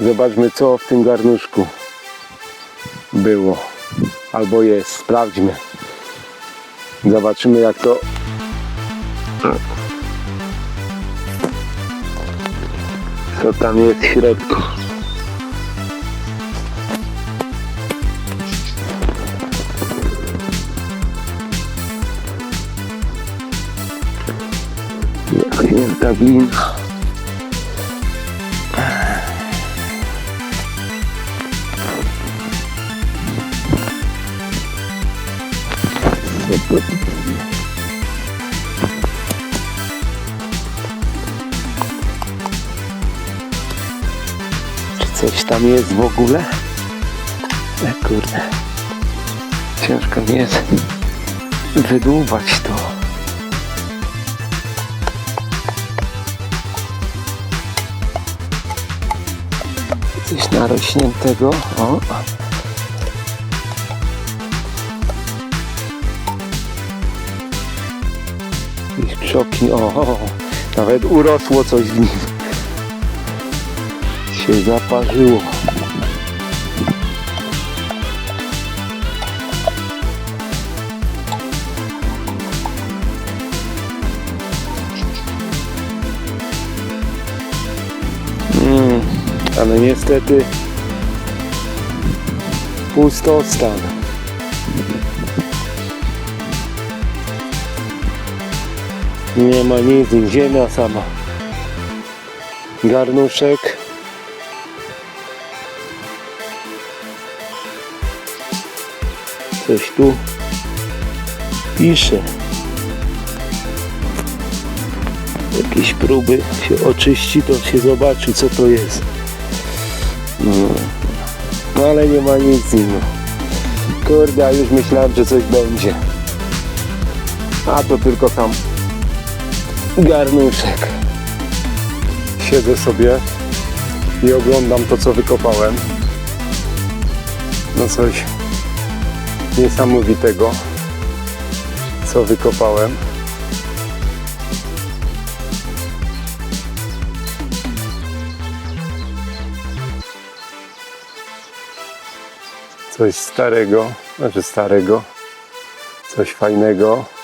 Zobaczmy co w tym garnuszku było. Albo jest. Sprawdźmy. Zobaczymy jak to co tam jest w środku. Jechnięta glina. Co to? Czy coś tam jest w ogóle? E kurde. Ciężko mi jest wydłubać to. Coś narośniętego. O. Jakieś krzoki. O, o, nawet urosło coś w nim. Się zaparzyło. Mm, ale niestety pustostan. Nie ma nic, ziemia sama. Garnuszek. Coś tu pisze. Jakieś próby się oczyści, to się zobaczy co to jest. No, no ale nie ma nic innego. Kurde, a już myślałem, że coś będzie. A to tylko tam garnuszek. Siedzę sobie i oglądam to, co wykopałem. No coś niesamowitego, co wykopałem. Coś starego, znaczy starego, coś fajnego.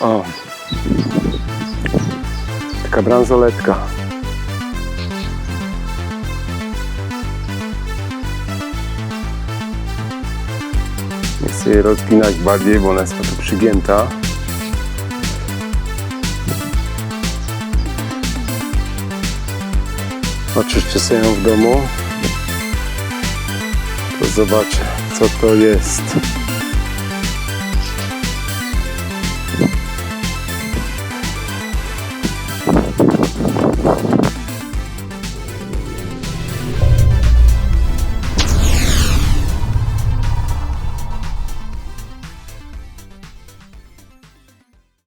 O. Taka bransoletka. Nie chcę jej rozpinać bardziej, bo ona jest przygięta. Oczyszczę sobie ją w domu. Zobaczę, co to jest.